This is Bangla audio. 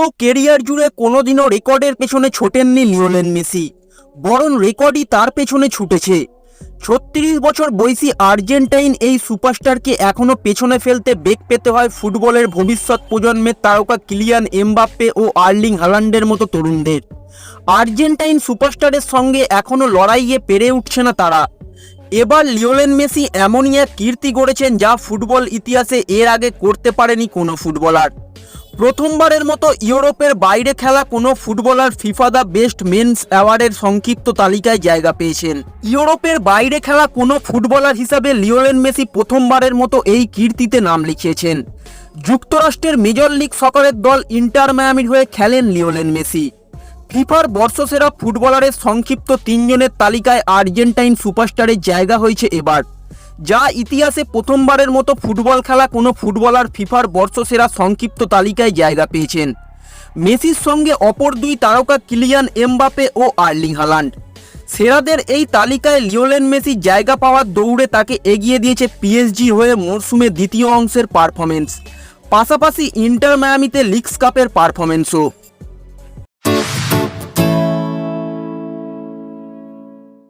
পুরো কেরিয়ার জুড়ে কোনোদিনও রেকর্ডের পেছনে ছোটেননি লিওনেল মেসি। বরং রেকর্ডই তার পেছনে ছুটেছে। ছত্রিশ বছর বয়সী আর্জেন্টাইন এই সুপারস্টারকে এখনও পেছনে ফেলতে বেগ পেতে হয় ফুটবলের ভবিষ্যৎ প্রজন্মের তারকা কিলিয়ান এমবাপ্পে ও আর্লিং হালান্ডের মতো তরুণদের। আর্জেন্টাইন সুপারস্টারের সঙ্গে এখনও লড়াইয়ে পেরে উঠছে না তারা। এবার লিওলেন মেসি এমনই এক কীর্তি গড়েছেন যা ফুটবল ইতিহাসে এর আগে করতে পারেনি কোনো ফুটবলার। প্রথমবারের মতো ইউরোপের বাইরে খেলা কোনো footballer FIFA the best men's অ্যাওয়ার্ডের সংক্ষিপ্ত তালিকায় জায়গা পেয়েছেন। ইউরোপের বাইরে খেলা কোনো ফুটবলার হিসাবে লিওনেল মেসি প্রথমবারের মতো এই কীর্তিতে নাম লিখিয়েছেন। যুক্তরাষ্ট্রের মেজর লিগ সকারের দল ইন্টার মায়ামির হয়ে খেলেন লিওনেল মেসি। ফিফার বর্ষসেরা ফুটবলারের সংক্ষিপ্ত তিনজনের তালিকায় আর্জেন্টাইন সুপারস্টারের জায়গা হয়েছে এবার। যা ইতিহাসে প্রথমবারের মতো ফুটবল খেলা কোনো ফুটবলার ফিফার বর্ষসেরা সংক্ষিপ্ত তালিকায় জায়গা পেয়েছেন। মেসির সঙ্গে অপর দুই তারকা কিলিয়ান এমবাপে ও আর্লিং হালান্ড। সেরাদের এই তালিকায় লিওলেন মেসি জায়গা পাওয়ার দৌড়ে তাকে এগিয়ে দিয়েছে পিএসজি হয়ে মরশুমে দ্বিতীয় অংশের পারফরমেন্স। পাশাপাশি ইন্টার মায়ামিতে লিগস কাপের পারফরমেন্সও।